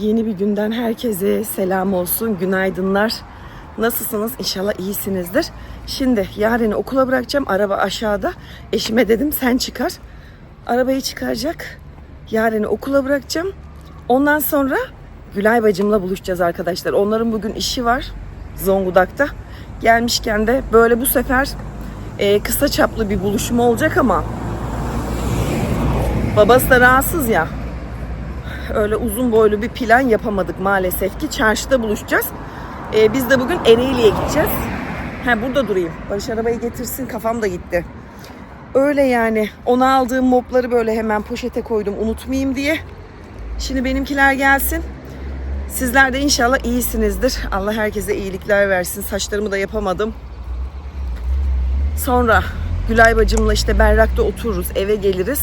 Yeni bir günden herkese selam olsun, günaydınlar. Nasılsınız? İnşallah iyisinizdir. Şimdi yarını okula bırakacağım. Araba aşağıda. Eşime dedim sen çıkar. Arabayı çıkaracak. Yarını okula bırakacağım. Ondan sonra Gülay bacımla buluşacağız arkadaşlar. Onların bugün işi var Zonguldak'ta. Gelmişken de böyle bu sefer e, kısa çaplı bir buluşma olacak ama babası da rahatsız ya öyle uzun boylu bir plan yapamadık maalesef ki. Çarşıda buluşacağız. Ee, biz de bugün Ereğli'ye gideceğiz. Ha burada durayım. Barış arabayı getirsin kafam da gitti. Öyle yani. Ona aldığım mopları böyle hemen poşete koydum unutmayayım diye. Şimdi benimkiler gelsin. Sizler de inşallah iyisinizdir. Allah herkese iyilikler versin. Saçlarımı da yapamadım. Sonra Gülay bacımla işte Berrak'ta otururuz. Eve geliriz.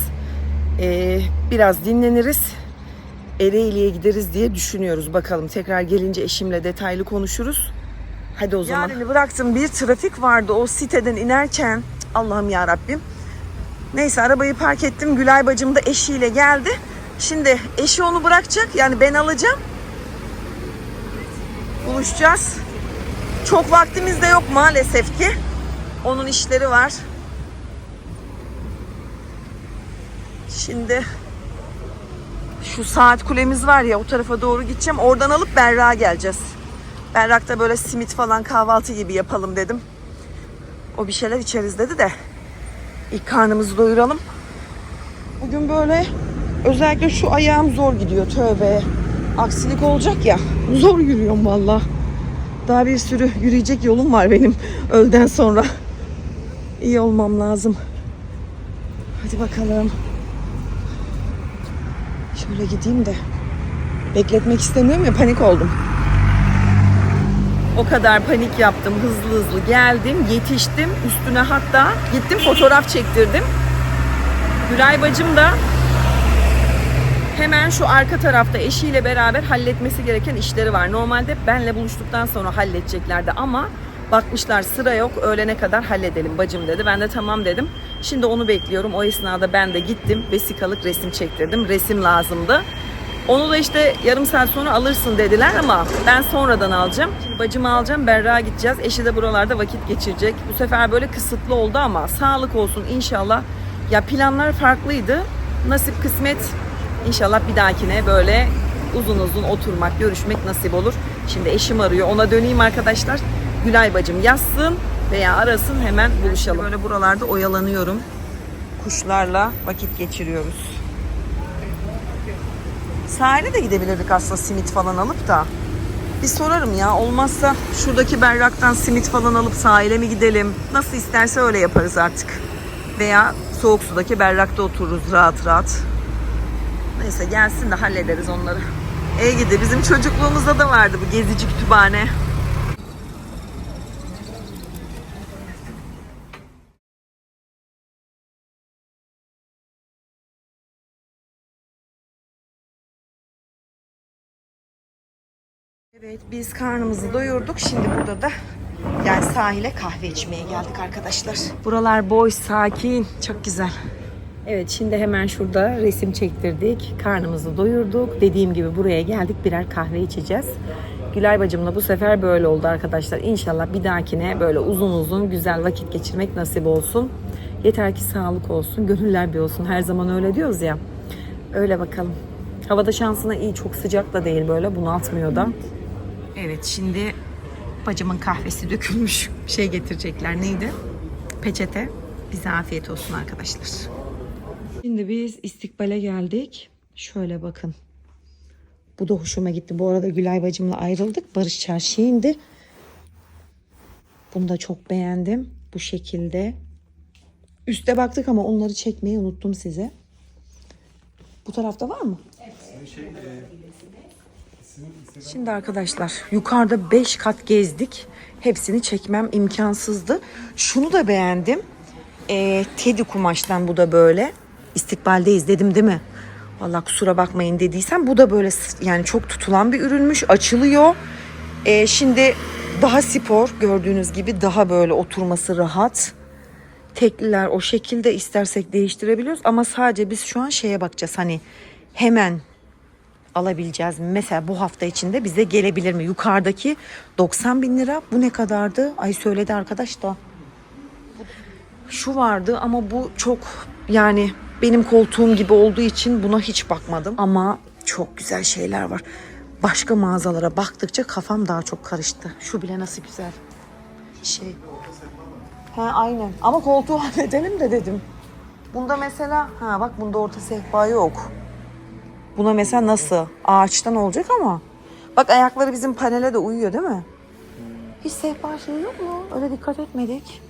Ee, biraz dinleniriz. Ereğli'ye gideriz diye düşünüyoruz. Bakalım tekrar gelince eşimle detaylı konuşuruz. Hadi o zaman. Yarını bıraktım bir trafik vardı o siteden inerken. Allah'ım ya Rabbim. Neyse arabayı park ettim. Gülay bacım da eşiyle geldi. Şimdi eşi onu bırakacak. Yani ben alacağım. Buluşacağız. Çok vaktimiz de yok maalesef ki. Onun işleri var. Şimdi şu saat kulemiz var ya o tarafa doğru gideceğim. Oradan alıp Berrak'a geleceğiz. Berrak'ta böyle simit falan kahvaltı gibi yapalım dedim. O bir şeyler içeriz dedi de. İlk karnımızı doyuralım. Bugün böyle özellikle şu ayağım zor gidiyor tövbe. Aksilik olacak ya. Zor yürüyorum valla. Daha bir sürü yürüyecek yolum var benim öğleden sonra. İyi olmam lazım. Hadi bakalım. Şöyle gideyim de bekletmek istemiyorum ya panik oldum. O kadar panik yaptım hızlı hızlı geldim yetiştim üstüne hatta gittim fotoğraf çektirdim. Gülay bacım da hemen şu arka tarafta eşiyle beraber halletmesi gereken işleri var. Normalde benle buluştuktan sonra halledeceklerdi ama bakmışlar sıra yok öğlene kadar halledelim bacım dedi. Ben de tamam dedim. Şimdi onu bekliyorum. O esnada ben de gittim vesikalık resim çektirdim. Resim lazımdı. Onu da işte yarım saat sonra alırsın dediler ama ben sonradan alacağım. Şimdi bacımı alacağım, Berrak'a gideceğiz. Eşi de buralarda vakit geçirecek. Bu sefer böyle kısıtlı oldu ama sağlık olsun inşallah. Ya planlar farklıydı. Nasip kısmet İnşallah bir dahakine böyle uzun uzun oturmak, görüşmek nasip olur. Şimdi eşim arıyor. Ona döneyim arkadaşlar. Gülay bacım yazsın veya arasın hemen buluşalım. Böyle buralarda oyalanıyorum. Kuşlarla vakit geçiriyoruz. Sahile de gidebilirdik aslında simit falan alıp da. Bir sorarım ya olmazsa şuradaki berraktan simit falan alıp sahile mi gidelim? Nasıl isterse öyle yaparız artık. Veya soğuk sudaki berrakta otururuz rahat rahat. Neyse gelsin de hallederiz onları. İyi gidi. Bizim çocukluğumuzda da vardı bu gezici kütüphane. Evet biz karnımızı doyurduk. Şimdi burada da yani sahile kahve içmeye geldik arkadaşlar. Buralar boş, sakin, çok güzel. Evet şimdi hemen şurada resim çektirdik. Karnımızı doyurduk. Dediğim gibi buraya geldik birer kahve içeceğiz. Gülay bacımla bu sefer böyle oldu arkadaşlar. İnşallah bir dahakine böyle uzun uzun güzel vakit geçirmek nasip olsun. Yeter ki sağlık olsun, gönüller bir olsun. Her zaman öyle diyoruz ya. Öyle bakalım. Havada şansına iyi, çok sıcak da değil böyle bunaltmıyor da. Evet şimdi bacımın kahvesi dökülmüş. Şey getirecekler neydi? Peçete. Bize afiyet olsun arkadaşlar. Şimdi biz istikbale geldik. Şöyle bakın. Bu da hoşuma gitti. Bu arada Gülay bacımla ayrıldık. Barış Çarşı'ya indi. Bunu da çok beğendim. Bu şekilde. Üste baktık ama onları çekmeyi unuttum size. Bu tarafta var mı? Şimdi arkadaşlar yukarıda 5 kat gezdik. Hepsini çekmem imkansızdı. Şunu da beğendim. Ee, teddy kumaştan bu da böyle. İstikbaldeyiz dedim değil mi? Vallahi kusura bakmayın dediysem bu da böyle yani çok tutulan bir ürünmüş. Açılıyor. Ee, şimdi daha spor gördüğünüz gibi daha böyle oturması rahat. Tekliler o şekilde istersek değiştirebiliyoruz ama sadece biz şu an şeye bakacağız hani hemen alabileceğiz. Mesela bu hafta içinde bize gelebilir mi? Yukarıdaki 90 bin lira. Bu ne kadardı? Ay söyledi arkadaş da. Şu vardı ama bu çok yani benim koltuğum gibi olduğu için buna hiç bakmadım. Ama çok güzel şeyler var. Başka mağazalara baktıkça kafam daha çok karıştı. Şu bile nasıl güzel. Şey. Ha aynen. Ama koltuğu halledelim de dedim. Bunda mesela ha bak bunda orta sehpa yok. Buna mesela nasıl? Ağaçtan olacak ama. Bak ayakları bizim panele de uyuyor değil mi? Hiç sehpa şey yok mu? Öyle dikkat etmedik.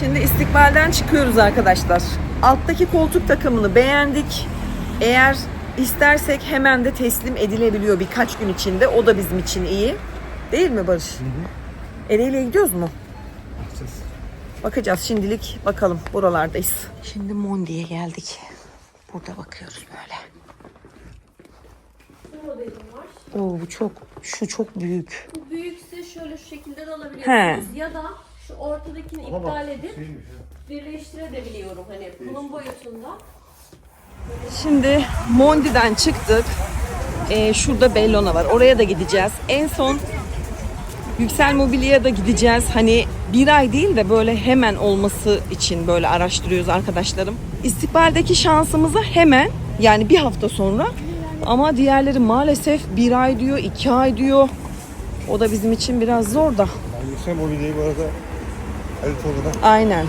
Şimdi istikbalden çıkıyoruz arkadaşlar. Alttaki koltuk takımını beğendik. Eğer istersek hemen de teslim edilebiliyor birkaç gün içinde. O da bizim için iyi. Değil mi Barış? Ereğli'ye gidiyoruz mu? Bakacağız şimdilik bakalım buralardayız. Şimdi Mondi'ye geldik. Burada bakıyoruz böyle. Oo bu çok şu çok büyük. Bu büyükse şöyle şu şekilde de He. alabilirsiniz. Ya da şu ortadakini iptal edip birleştirebiliyorum. Hani bunun boyutunda. Şimdi Mondi'den çıktık. Ee, şurada Bellona var. Oraya da gideceğiz. En son Yüksel Mobilya'ya da gideceğiz. Hani bir ay değil de böyle hemen olması için böyle araştırıyoruz arkadaşlarım. İstikbaldeki şansımıza hemen yani bir hafta sonra ama diğerleri maalesef bir ay diyor, iki ay diyor. O da bizim için biraz zor da. Ben Yüksel Mobilya'yı bu arada Ali Tolu'da Aynen.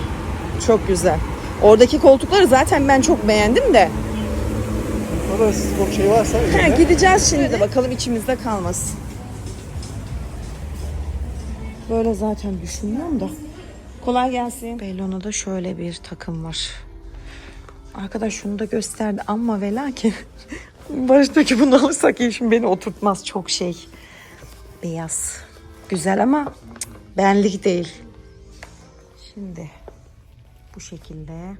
Çok güzel. Oradaki koltukları zaten ben çok beğendim de. Sonra çok şey varsa He, üzerine gideceğiz şimdi de bakalım içimizde kalmasın. Böyle zaten düşünüyorum da. Kolay gelsin. Bellona'da şöyle bir takım var. Arkadaş şunu da gösterdi ama ve lakin Barış diyor ki bunu alırsak eşim beni oturtmaz çok şey. Beyaz. Güzel ama benlik değil. Şimdi bu şekilde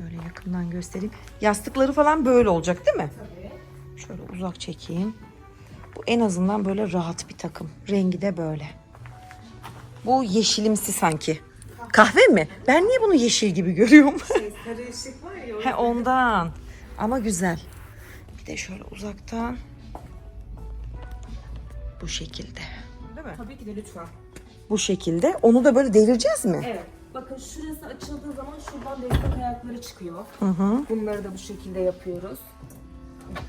böyle yakından göstereyim. Yastıkları falan böyle olacak değil mi? Şöyle uzak çekeyim. Bu en azından böyle rahat bir takım. Rengi de böyle. Bu yeşilimsi sanki. Kahve mi? Ben niye bunu yeşil gibi görüyorum? Sarı ışık var ya. He ondan. Ama güzel. Bir de şöyle uzaktan. Bu şekilde. Değil mi? Tabii ki de lütfen. Bu şekilde. Onu da böyle devireceğiz mi? Evet. Bakın şurası açıldığı zaman şuradan destek ayakları çıkıyor. Hı hı. Bunları da bu şekilde yapıyoruz.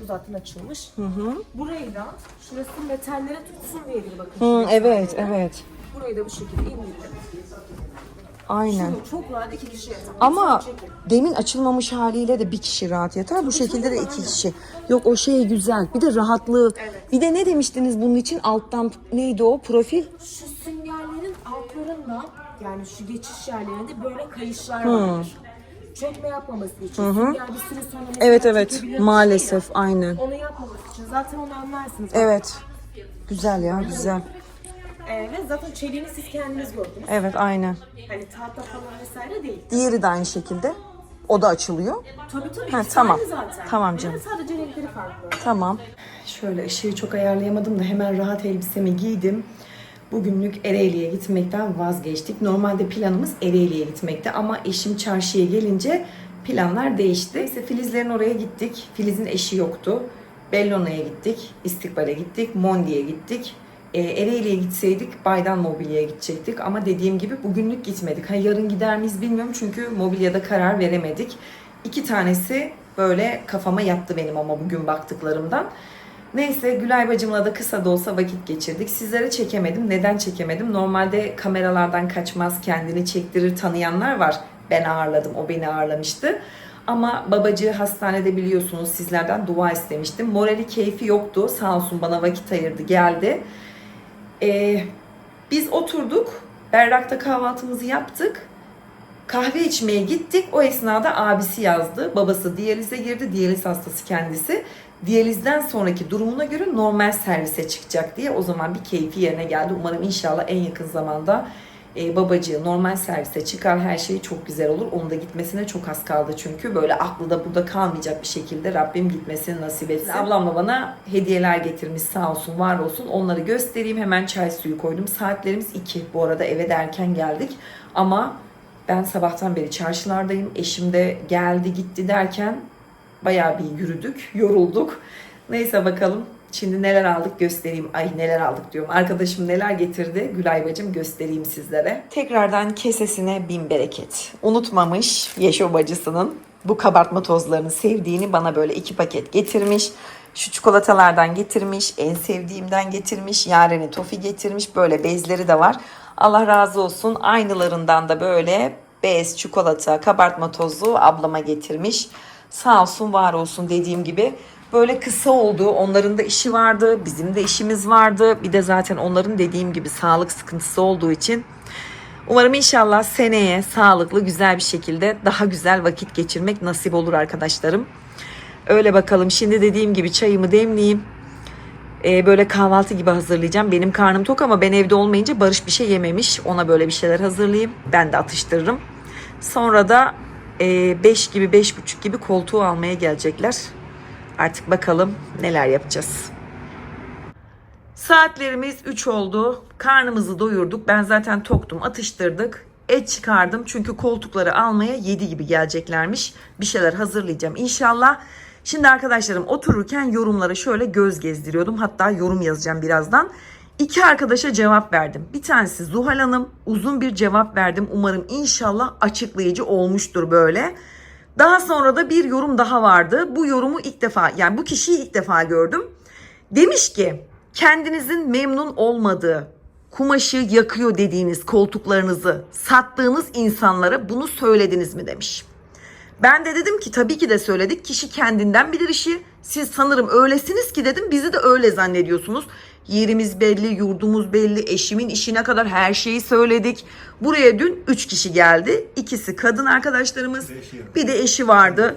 Bu zaten açılmış. Hı hı. Burayı da şurası metallere tutsun diye bakın. Hı, evet, evet. Burayı da bu şekilde indirdim. Aynen. Şunu çok rahat iki kişi yatar. Ama demin açılmamış haliyle de bir kişi rahat yatar. Bu şekilde de iki kişi. Yok o şey güzel. Bir de rahatlığı. Bir de ne demiştiniz bunun için? Alttan neydi o profil? Şu süngerlerin altlarında yani şu geçiş yerlerinde böyle kayışlar Hmm. vardır. Çökme yapmaması için. Sünger bir süre sonra Evet evet. şey Maalesef ya. aynen. Onu yapmaması için zaten onu anlarsınız. Evet. Güzel ya güzel. Ee, ve zaten çeliğini siz kendiniz gördünüz. Evet aynen. Hani tahta falan vesaire değil. Diğeri de aynı şekilde. O da açılıyor. Tabii tabii. Ha, ikisi tamam. aynı zaten. Tamam canım. sadece renkleri farklı. Tamam. Şöyle ışığı çok ayarlayamadım da hemen rahat elbisemi giydim. Bugünlük Ereğli'ye gitmekten vazgeçtik. Normalde planımız Ereğli'ye gitmekti ama eşim çarşıya gelince planlar değişti. Neyse Filizlerin oraya gittik. Filiz'in eşi yoktu. Bellona'ya gittik, İstikbal'e gittik, Mondi'ye gittik. E, Ereğli'ye gitseydik Baydan Mobilya'ya gidecektik ama dediğim gibi bugünlük gitmedik. Ha, yarın gider miyiz bilmiyorum çünkü mobilyada karar veremedik. İki tanesi böyle kafama yattı benim ama bugün baktıklarımdan. Neyse Gülay bacımla da kısa da olsa vakit geçirdik. Sizlere çekemedim. Neden çekemedim? Normalde kameralardan kaçmaz, kendini çektirir tanıyanlar var. Ben ağırladım, o beni ağırlamıştı. Ama babacığı hastanede biliyorsunuz sizlerden dua istemiştim. Morali keyfi yoktu. Sağ olsun bana vakit ayırdı, geldi. Ee, biz oturduk. Berrak'ta kahvaltımızı yaptık. Kahve içmeye gittik. O esnada abisi yazdı. Babası diyalize girdi. Diyaliz hastası kendisi. Diyalizden sonraki durumuna göre normal servise çıkacak diye o zaman bir keyfi yerine geldi. Umarım inşallah en yakın zamanda e, babacığı normal servise çıkar. Her şey çok güzel olur. Onun da gitmesine çok az kaldı çünkü. Böyle aklı da burada kalmayacak bir şekilde Rabbim gitmesini nasip etsin. Ablam da bana hediyeler getirmiş sağ olsun var olsun. Onları göstereyim. Hemen çay suyu koydum. Saatlerimiz 2. Bu arada eve de erken geldik. Ama ben sabahtan beri çarşılardayım. Eşim de geldi gitti derken bayağı bir yürüdük, yorulduk. Neyse bakalım. Şimdi neler aldık göstereyim. Ay neler aldık diyorum. Arkadaşım neler getirdi Gülay bacım göstereyim sizlere. Tekrardan kesesine bin bereket. Unutmamış Yeşo bacısının bu kabartma tozlarını sevdiğini bana böyle iki paket getirmiş. Şu çikolatalardan getirmiş, en sevdiğimden getirmiş, Yaren'e tofi getirmiş. Böyle bezleri de var. Allah razı olsun. Aynılarından da böyle bez, çikolata, kabartma tozu ablama getirmiş. Sağ olsun, var olsun dediğim gibi. Böyle kısa oldu. Onların da işi vardı, bizim de işimiz vardı. Bir de zaten onların dediğim gibi sağlık sıkıntısı olduğu için Umarım inşallah seneye sağlıklı güzel bir şekilde daha güzel vakit geçirmek nasip olur arkadaşlarım. Öyle bakalım. Şimdi dediğim gibi çayımı demleyeyim. Ee, böyle kahvaltı gibi hazırlayacağım. Benim karnım tok ama ben evde olmayınca Barış bir şey yememiş. Ona böyle bir şeyler hazırlayayım. Ben de atıştırırım. Sonra da 5 gibi 5.30 gibi koltuğu almaya gelecekler. Artık bakalım neler yapacağız. Saatlerimiz 3 oldu. Karnımızı doyurduk. Ben zaten toktum. Atıştırdık. Et çıkardım. Çünkü koltukları almaya 7 gibi geleceklermiş. Bir şeyler hazırlayacağım inşallah. Şimdi arkadaşlarım otururken yorumlara şöyle göz gezdiriyordum. Hatta yorum yazacağım birazdan. İki arkadaşa cevap verdim. Bir tanesi Zuhal Hanım. Uzun bir cevap verdim. Umarım inşallah açıklayıcı olmuştur böyle. Daha sonra da bir yorum daha vardı. Bu yorumu ilk defa yani bu kişiyi ilk defa gördüm. Demiş ki kendinizin memnun olmadığı kumaşı yakıyor dediğiniz koltuklarınızı sattığınız insanlara bunu söylediniz mi demiş. Ben de dedim ki tabii ki de söyledik. Kişi kendinden bilir işi. Siz sanırım öylesiniz ki dedim. Bizi de öyle zannediyorsunuz. Yerimiz belli, yurdumuz belli, eşimin işine kadar her şeyi söyledik. Buraya dün 3 kişi geldi. İkisi kadın arkadaşlarımız. Bir de eşi vardı.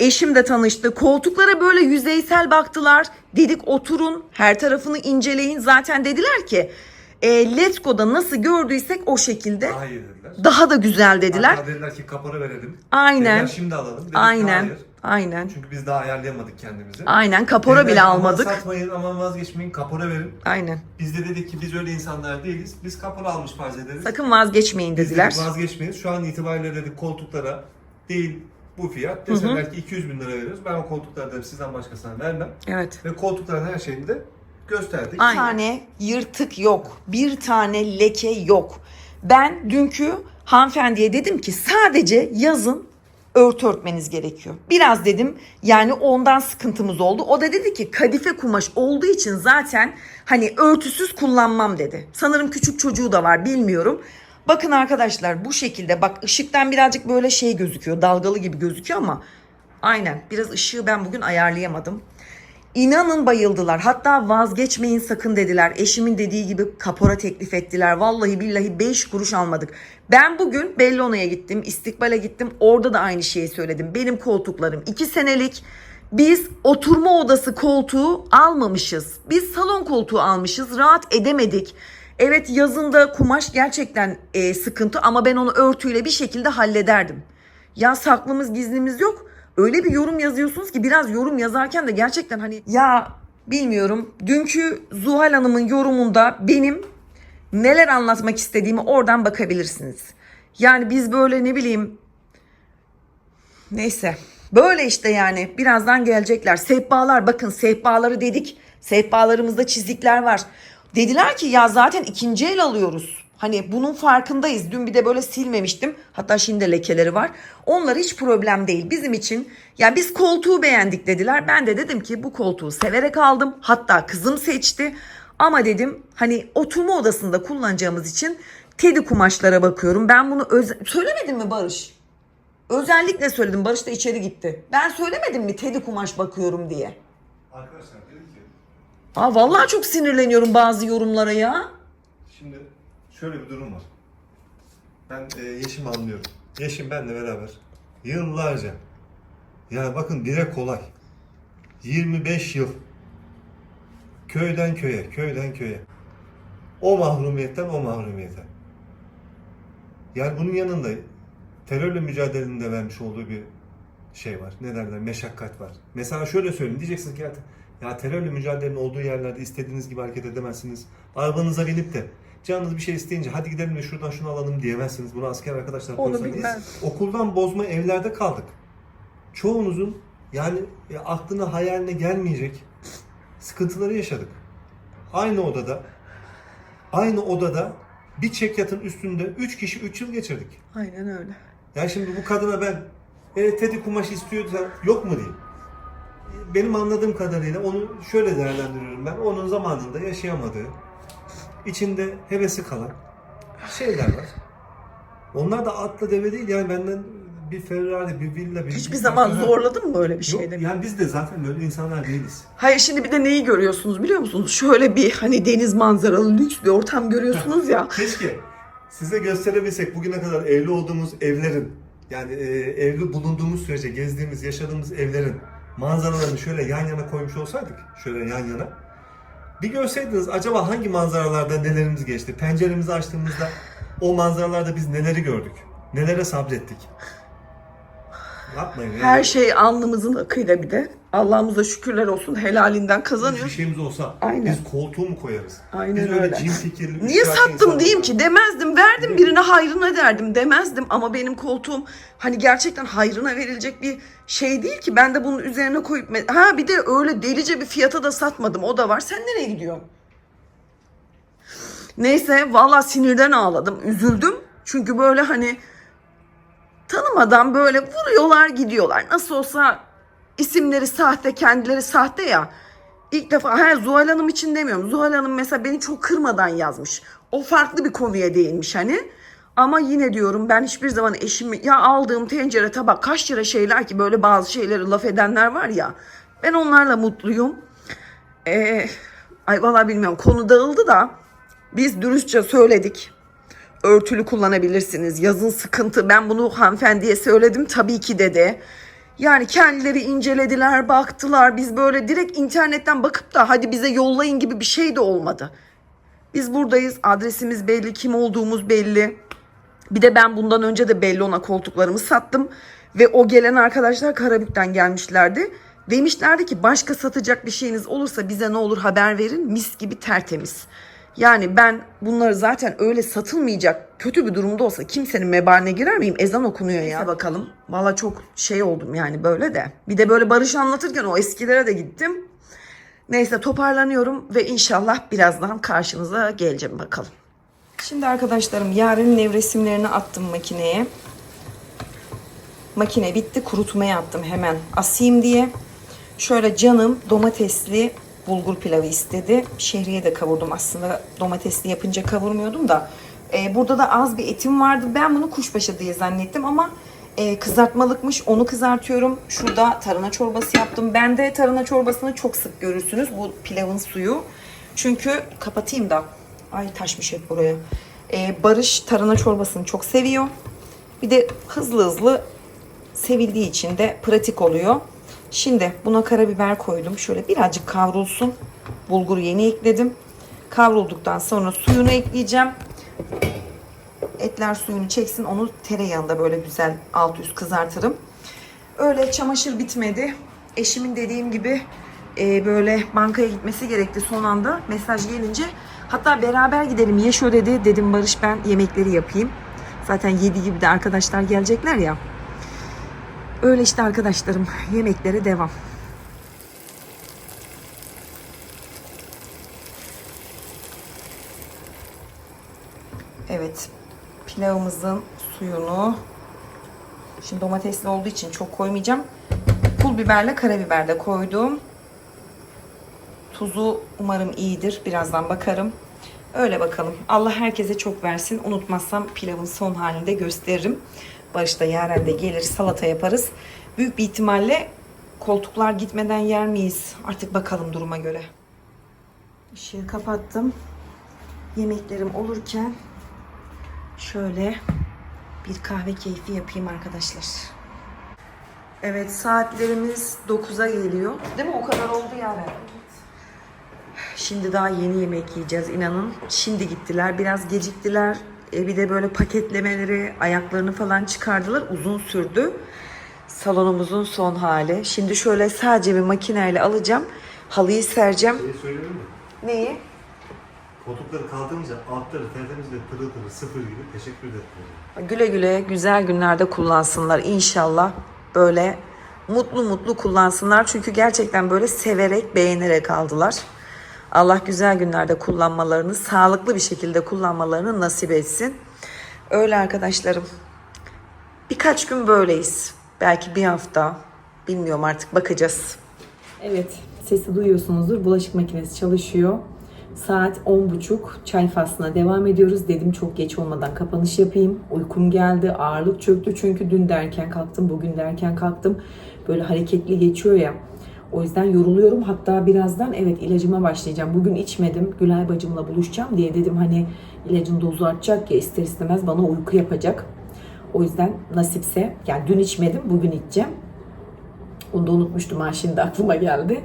Eşim de tanıştı. Koltuklara böyle yüzeysel baktılar. Dedik oturun, her tarafını inceleyin. Zaten dediler ki e, Let's Go'da nasıl gördüysek o şekilde Daha iyi dediler. daha da güzel dediler. Hatta dediler ki kapora verelim. Aynen. Dediler şimdi alalım. Dedik Aynen. hayır. Aynen. Çünkü biz daha ayarlayamadık kendimizi. Aynen kapora Dediler bile aman almadık. satmayın aman vazgeçmeyin kapora verin. Aynen. Biz de dedik ki biz öyle insanlar değiliz. Biz kapora almış farz ederiz. Sakın vazgeçmeyin Biz dediler. dedik vazgeçmeyiz. Şu an itibariyle dedik koltuklara değil bu fiyat. Deseler ki 200 bin lira veriyoruz. Ben o koltukları da sizden başkasına vermem. Evet. Ve koltukların her şeyini de gösterdik. Bir tane yırtık yok. Bir tane leke yok. Ben dünkü hanımefendiye dedim ki sadece yazın örtü örtmeniz gerekiyor. Biraz dedim yani ondan sıkıntımız oldu. O da dedi ki kadife kumaş olduğu için zaten hani örtüsüz kullanmam dedi. Sanırım küçük çocuğu da var bilmiyorum. Bakın arkadaşlar bu şekilde bak ışıktan birazcık böyle şey gözüküyor dalgalı gibi gözüküyor ama aynen biraz ışığı ben bugün ayarlayamadım. İnanın bayıldılar. Hatta vazgeçmeyin sakın dediler. Eşimin dediği gibi kapora teklif ettiler. Vallahi billahi 5 kuruş almadık. Ben bugün Bellona'ya gittim, İstikbal'e gittim. Orada da aynı şeyi söyledim. Benim koltuklarım 2 senelik. Biz oturma odası koltuğu almamışız. Biz salon koltuğu almışız. Rahat edemedik. Evet yazında kumaş gerçekten e, sıkıntı ama ben onu örtüyle bir şekilde hallederdim. Ya saklımız gizlimiz yok. Öyle bir yorum yazıyorsunuz ki biraz yorum yazarken de gerçekten hani ya bilmiyorum. Dünkü Zuhal Hanım'ın yorumunda benim neler anlatmak istediğimi oradan bakabilirsiniz. Yani biz böyle ne bileyim neyse böyle işte yani birazdan gelecekler. Sehpalar bakın sehpaları dedik. Sehpalarımızda çizikler var. Dediler ki ya zaten ikinci el alıyoruz. Hani bunun farkındayız. Dün bir de böyle silmemiştim. Hatta şimdi de lekeleri var. Onlar hiç problem değil. Bizim için ya biz koltuğu beğendik dediler. Ben de dedim ki bu koltuğu severek aldım. Hatta kızım seçti. Ama dedim hani oturma odasında kullanacağımız için tedi kumaşlara bakıyorum. Ben bunu söylemedim mi Barış? Özellikle söyledim. Barış da içeri gitti. Ben söylemedim mi tedi kumaş bakıyorum diye. Arkadaşlar dedi ki Aa vallahi çok sinirleniyorum bazı yorumlara ya. Şöyle bir durum var. Ben e, Yeşim'i anlıyorum. Yeşim benle beraber yıllarca yani bakın bire kolay 25 yıl köyden köye, köyden köye o mahrumiyetten o mahrumiyete. Yani bunun yanında terörle mücadelenin de vermiş olduğu bir şey var. Ne derler? Meşakkat var. Mesela şöyle söyleyeyim. Diyeceksiniz ki ya, terörle mücadelenin olduğu yerlerde istediğiniz gibi hareket edemezsiniz. Arabanıza binip de canınız bir şey isteyince hadi gidelim de şuradan şunu alalım diyemezsiniz. Bunu asker arkadaşlar Onu konuşsa biz bilmez. okuldan bozma evlerde kaldık. Çoğunuzun Yani e, aklına hayaline gelmeyecek sıkıntıları yaşadık. Aynı odada aynı odada bir çekyatın üstünde 3 kişi 3 yıl geçirdik. Aynen öyle. Ya şimdi bu kadına ben e, tedi kumaşı istiyorsa yok mu diyeyim. Benim anladığım kadarıyla onu şöyle değerlendiriyorum ben. Onun zamanında yaşayamadığı, içinde hevesi kalan şeyler var. Onlar da atla deve değil yani benden bir Ferrari, bir villa, bir... Hiçbir bir- zaman bir- zorladın mı böyle bir Yok, şeyde? yani biz de zaten böyle insanlar değiliz. Hayır şimdi bir de neyi görüyorsunuz biliyor musunuz? Şöyle bir hani deniz manzaralı lüks bir ortam görüyorsunuz ya. Keşke size gösterebilsek bugüne kadar evli olduğumuz evlerin yani e, evli bulunduğumuz sürece gezdiğimiz, yaşadığımız evlerin manzaralarını şöyle yan yana koymuş olsaydık, şöyle yan yana. Bir görseydiniz acaba hangi manzaralarda nelerimiz geçti? Penceremizi açtığımızda o manzaralarda biz neleri gördük? Nelere sabrettik? Yapmayın. yani. Her şey alnımızın akıyla bir de. Allah'ımıza şükürler olsun helalinden bir kazanıyor. şeyimiz olsa Aynen. biz koltuğu mu koyarız? Aynen biz öyle öyle. cin fikirli, Niye sattım diyeyim ki demezdim verdim birine hayrına derdim demezdim ama benim koltuğum hani gerçekten hayrına verilecek bir şey değil ki ben de bunun üzerine koyup ha bir de öyle delice bir fiyata da satmadım o da var sen nereye gidiyorsun? Neyse valla sinirden ağladım üzüldüm çünkü böyle hani tanımadan böyle vuruyorlar gidiyorlar nasıl olsa isimleri sahte kendileri sahte ya İlk defa ha, Zuhal Hanım için demiyorum. Zuhal Hanım mesela beni çok kırmadan yazmış. O farklı bir konuya değinmiş hani. Ama yine diyorum ben hiçbir zaman eşimi ya aldığım tencere tabak kaç lira şeyler ki böyle bazı şeyleri laf edenler var ya. Ben onlarla mutluyum. Ee, ay vallahi bilmiyorum konu dağıldı da biz dürüstçe söyledik. Örtülü kullanabilirsiniz. Yazın sıkıntı. Ben bunu hanımefendiye söyledim tabii ki dedi. Yani kendileri incelediler, baktılar. Biz böyle direkt internetten bakıp da hadi bize yollayın gibi bir şey de olmadı. Biz buradayız. Adresimiz belli, kim olduğumuz belli. Bir de ben bundan önce de belli ona koltuklarımı sattım. Ve o gelen arkadaşlar Karabük'ten gelmişlerdi. Demişlerdi ki başka satacak bir şeyiniz olursa bize ne olur haber verin. Mis gibi tertemiz. Yani ben bunları zaten öyle satılmayacak kötü bir durumda olsa kimsenin mebaline girer miyim? Ezan okunuyor ya. bakalım. Valla çok şey oldum yani böyle de. Bir de böyle Barış anlatırken o eskilere de gittim. Neyse toparlanıyorum ve inşallah birazdan karşınıza geleceğim bakalım. Şimdi arkadaşlarım yarın nevresimlerini attım makineye. Makine bitti kurutmaya attım hemen asayım diye. Şöyle canım domatesli bulgur pilavı istedi. Şehriye de kavurdum aslında domatesli yapınca kavurmuyordum da. Ee, burada da az bir etim vardı. Ben bunu kuşbaşı diye zannettim ama e, kızartmalıkmış. Onu kızartıyorum. Şurada tarhana çorbası yaptım. Ben de tarhana çorbasını çok sık görürsünüz. Bu pilavın suyu. Çünkü kapatayım da. Ay taşmış hep buraya. Ee, Barış tarhana çorbasını çok seviyor. Bir de hızlı hızlı sevildiği için de pratik oluyor. Şimdi buna karabiber koydum. Şöyle birazcık kavrulsun. Bulguru yeni ekledim. Kavrulduktan sonra suyunu ekleyeceğim. Etler suyunu çeksin. Onu tereyağında böyle güzel alt üst kızartırım. Öyle çamaşır bitmedi. Eşimin dediğim gibi e, böyle bankaya gitmesi gerekti son anda. Mesaj gelince hatta beraber gidelim Yeşo dedi. Dedim Barış ben yemekleri yapayım. Zaten 7 gibi de arkadaşlar gelecekler ya. Öyle işte arkadaşlarım yemeklere devam. Evet pilavımızın suyunu şimdi domatesli olduğu için çok koymayacağım. Pul biberle karabiber de koydum. Tuzu umarım iyidir. Birazdan bakarım. Öyle bakalım. Allah herkese çok versin. Unutmazsam pilavın son halini de gösteririm. Barış da Yaren de gelir salata yaparız. Büyük bir ihtimalle koltuklar gitmeden yer miyiz? Artık bakalım duruma göre. Işığı kapattım. Yemeklerim olurken şöyle bir kahve keyfi yapayım arkadaşlar. Evet saatlerimiz 9'a geliyor. Değil mi? O kadar oldu Yaren. Şimdi daha yeni yemek yiyeceğiz inanın. Şimdi gittiler. Biraz geciktiler. E, bir de böyle paketlemeleri, ayaklarını falan çıkardılar. Uzun sürdü. Salonumuzun son hali. Şimdi şöyle sadece bir makineyle alacağım. Halıyı sereceğim. Mi? Neyi? Koltukları kaldırınca altları tertemiz ve pırıl pırıl sıfır gibi teşekkür ederim. Güle güle güzel günlerde kullansınlar inşallah. Böyle mutlu mutlu kullansınlar. Çünkü gerçekten böyle severek, beğenerek aldılar. Allah güzel günlerde kullanmalarını, sağlıklı bir şekilde kullanmalarını nasip etsin. Öyle arkadaşlarım. Birkaç gün böyleyiz. Belki bir hafta. Bilmiyorum artık bakacağız. Evet sesi duyuyorsunuzdur. Bulaşık makinesi çalışıyor. Saat 10.30 çay faslına devam ediyoruz. Dedim çok geç olmadan kapanış yapayım. Uykum geldi. Ağırlık çöktü çünkü dün de erken kalktım. Bugün de erken kalktım. Böyle hareketli geçiyor ya. O yüzden yoruluyorum. Hatta birazdan evet ilacıma başlayacağım. Bugün içmedim. Gülay bacımla buluşacağım diye dedim hani ilacın dozu artacak ya ister istemez bana uyku yapacak. O yüzden nasipse yani dün içmedim bugün içeceğim. Onu da unutmuştum ha şimdi aklıma geldi.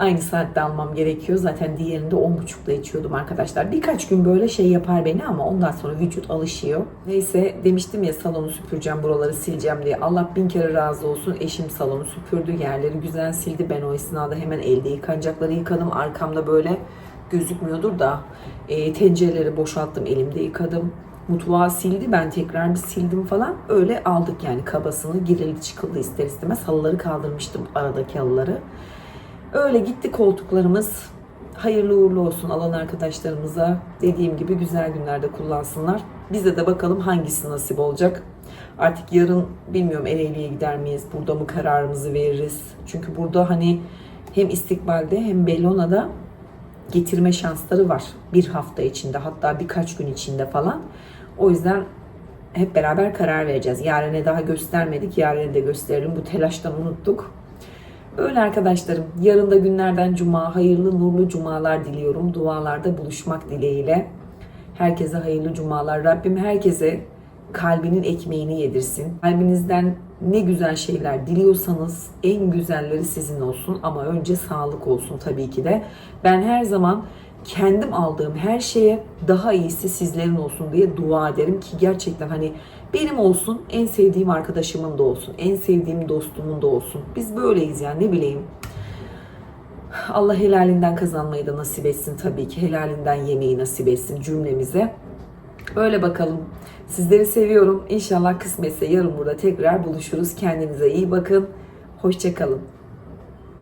Aynı saatte almam gerekiyor. Zaten diğerinde 10.30'da içiyordum arkadaşlar. Birkaç gün böyle şey yapar beni ama ondan sonra vücut alışıyor. Neyse demiştim ya salonu süpüreceğim, buraları sileceğim diye. Allah bin kere razı olsun. Eşim salonu süpürdü, yerleri güzel sildi. Ben o esnada hemen elde yıkanacakları yıkadım. Arkamda böyle gözükmüyordur da e, tencereleri boşalttım, elimde yıkadım. Mutfağı sildi, ben tekrar bir sildim falan. Öyle aldık yani kabasını, girildi çıkıldı ister istemez. Halıları kaldırmıştım aradaki halıları. Öyle gitti koltuklarımız. Hayırlı uğurlu olsun alan arkadaşlarımıza. Dediğim gibi güzel günlerde kullansınlar. Bize de bakalım hangisi nasip olacak. Artık yarın bilmiyorum Ereğli'ye gider miyiz? Burada mı kararımızı veririz? Çünkü burada hani hem istikbalde hem Bellona'da getirme şansları var. Bir hafta içinde hatta birkaç gün içinde falan. O yüzden hep beraber karar vereceğiz. Yarene daha göstermedik. Yarene de gösterelim. Bu telaştan unuttuk. Öyle arkadaşlarım. Yarın da günlerden cuma. Hayırlı nurlu cumalar diliyorum. Dualarda buluşmak dileğiyle. Herkese hayırlı cumalar. Rabbim herkese kalbinin ekmeğini yedirsin. Kalbinizden ne güzel şeyler diliyorsanız en güzelleri sizin olsun ama önce sağlık olsun tabii ki de. Ben her zaman kendim aldığım her şeye daha iyisi sizlerin olsun diye dua ederim ki gerçekten hani benim olsun, en sevdiğim arkadaşımın da olsun, en sevdiğim dostumun da olsun. Biz böyleyiz yani ne bileyim. Allah helalinden kazanmayı da nasip etsin tabii ki. Helalinden yemeyi nasip etsin cümlemize. Öyle bakalım. Sizleri seviyorum. İnşallah kısmetse yarın burada tekrar buluşuruz. Kendinize iyi bakın. Hoşçakalın.